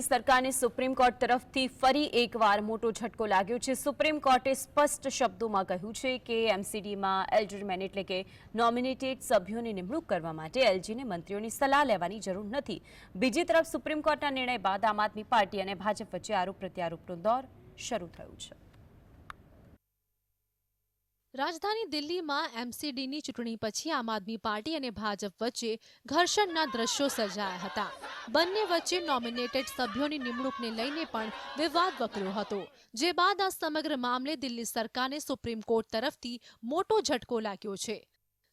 સરકારને supreme court તરફથી ફરી એકવાર મોટો ઝટકો લાગ્યો છે. સુપ્રીમ કોર્ટે સ્પષ્ટ શબ્દોમાં કહ્યું છે કે એમસીડીમાં એલ્ડરમેન એટલે કે નોમિનેટેડ સભ્યોની નિમણૂક કરવા માટે એલજીને મંત્રીઓની સલાહ લેવાની જરૂર નથી. બીજી તરફ સુપ્રીમ કોર્ટના નિર્ણય બાદ આમ આદમી પાર્ટી અને ભાજપ વચ્ચે આરોપ પ્રત્યારોપનો દોર શરૂ થયો છે. રાજધાની દિલ્હીમાં એમસીડીની ચૂંટણી પછી આમ આદમી પાર્ટી અને ભાજપ વચ્ચે ઘર્ષણના દ્રશ્યો સર્જાયા હતા. બંને વચ્ચે નોમિનેટેડ સભ્યોની નિમણૂકને લઈને પણ વિવાદ વકર્યો હતો, જે બાદ આ સમગ્ર મામલે દિલ્હી સરકારને સુપ્રીમ કોર્ટ તરફથી મોટો ઝટકો લાગ્યો છે.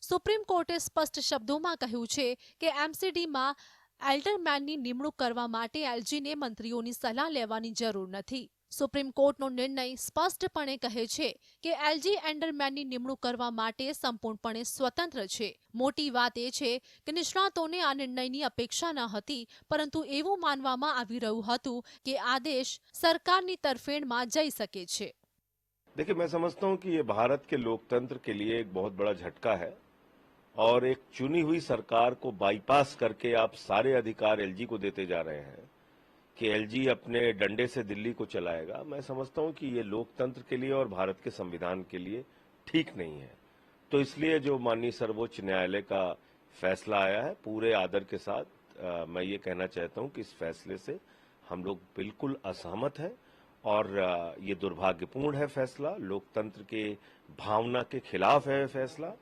સુપ્રીમ કોર્ટે સ્પષ્ટ શબ્દોમાં કહ્યું છે કે એમસીડીમાં એલ્ડરમેનની નિમણૂક કરવા માટે એલજીને મંત્રીઓની સલાહ લેવાની જરૂર નથી. સુપ્રીમ કોર્ટનો નિર્ણય સ્પષ્ટપણે કહે છે કે એલજી એન્ડરમેનની નિમણૂક કરવા માટે સંપૂર્ણપણે સ્વતંત્ર છે મોટી વાત એ છે કે નિષ્ણાતોને આ નિર્ણયની અપેક્ષા ન હતી પરંતુ એવું માનવામાં આવી રહ્યું હતું કે આદેશ સરકારની તરફેણમાં જઈ શકે છે देखिए मैं समझता हूं कि ये भारत के लोकतंत्र के लिए एक बहुत बड़ा झटका है और एक चुनी हुई सरकार को बाईपास करके आप सारे अधिकार एलजी को देते जा रहे हैं कि एलजी अपने डंडे से दिल्ली को चलाएगा मैं समझता हूँ कि ये लोकतंत्र के लिए और भारत के संविधान के लिए ठीक नहीं है। तो इसलिए जो माननीय सर्वोच्च न्यायालय का फैसला आया है पूरे आदर के साथ अ, मैं ये कहना चाहता हूँ कि इस फैसले से हम लोग बिल्कुल असहमत हैं और ये दुर्भाग्यपूर्ण है फैसला लोकतंत्र के भावना के खिलाफ है फैसला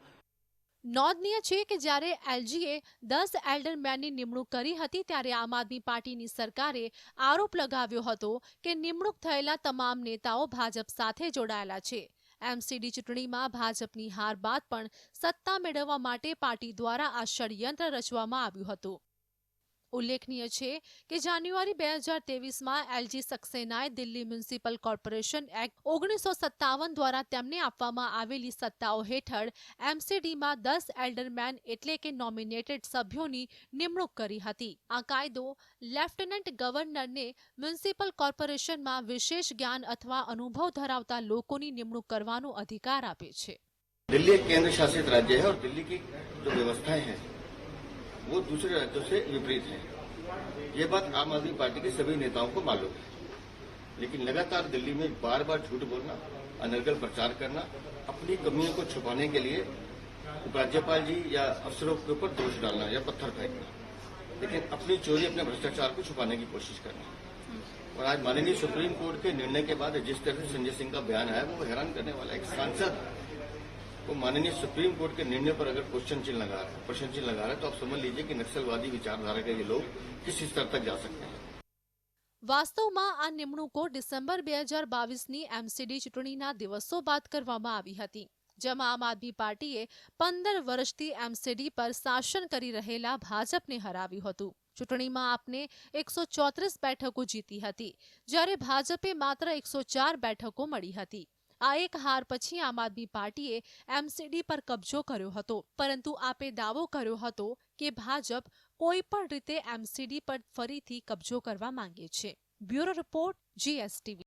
નોંધનીય છે કે જ્યારે એલજીએ દસ એલ્ડરમેનની નિમણૂક કરી હતી ત્યારે આમ આદમી પાર્ટીની સરકારે આરોપ લગાવ્યો હતો કે નિમણૂક થયેલા તમામ નેતાઓ ભાજપ સાથે જોડાયેલા છે. એમસીડી ચૂંટણીમાં ભાજપની હાર બાદ પણ સત્તા મેળવવા માટે પાર્ટી દ્વારા આ ષડયંત્ર રચવામાં આવ્યું હતું. ઉલ્લેખનીય છે કે જાન્યુઆરી બે હજાર તેવીસમાં એલજી સક્સેનાએ દિલ્હી મ્યુનિસિપલ કોર્પોરેશન એક્ટ ઓગણીસો સત્તાવન દ્વારા તેમને આપવામાં આવેલી સત્તાઓ હેઠળ એમસીડીમાં દસ એલ્ડરમેન એટલે કે નોમિનેટેડ સભ્યોની નિમણૂક કરી હતી આ કાયદો લેફ્ટનન્ટ ગવર્નરને મ્યુનિસિપલ કોર્પોરેશનમાં વિશેષ જ્ઞાન અથવા અનુભવ ધરાવતા લોકોની નિમણૂક કરવાનો અધિકાર આપે છે दिल्ली एक केंद्र शासित राज्य है और दिल्ली की जो व्यवस्थाएं हैं वो दूसरे राज्यों से विपरीत है। ये बात आम आदमी पार्टी के सभी नेताओं को मालूम है। लेकिन लगातार दिल्ली में बार बार झूठ बोलना, अनर्गल प्रचार करना, अपनी कमियों को छुपाने के लिए उपराज्यपाल जी या अफसरों के ऊपर दोष डालना या पत्थर फेंकना, लेकिन अपनी चोरी, अपने भ्रष्टाचार को छुपाने की कोशिश करना। और आज माननीय सुप्रीम कोर्ट के निर्णय के बाद जिस तरह से संजय सिंह का बयान आया, वो हैरान करने वाला एक सांसद वो माननीय सुप्रीम कोर्ट के निर्णय पर अगर क्वेश्चन चिन्ह लगा रहा है प्रश्न चिन्ह लगा रहा है तो आप समझ लीजिए कि नक्सलवादी विचारधारा के ये लोग किस स्तर तक जा सकते हैं વાસ્તવમાં આ નિમણૂકો ડિસેમ્બર બે હજાર બાવીસની એમસીડી ચૂંટણીના દિવસો બાદ કરવામાં આવી હતી જેમાં આમ આદમી પાર્ટીએ પંદર વર્ષથી એમસીડી પર શાસન કરી રહેલા ભાજપને હરાવ્યું હતું ચૂંટણીમાં આપને એકસો ચોત્રીસ બેઠકો જીતી હતી જ્યારે ભાજપે માત્ર એકસો ચાર બેઠકો મળી હતી આ એક હાર પછી આમ આદમી પાર્ટીએ એમસીડી પર કબજો કર્યો હતો. પરંતુ આપે દાવો કર્યો હતો કે ભાજપ કોઈ પણ રીતે એમસીડી પર ફરીથી કબજો કરવા માંગે છે. Bureau report, GSTV.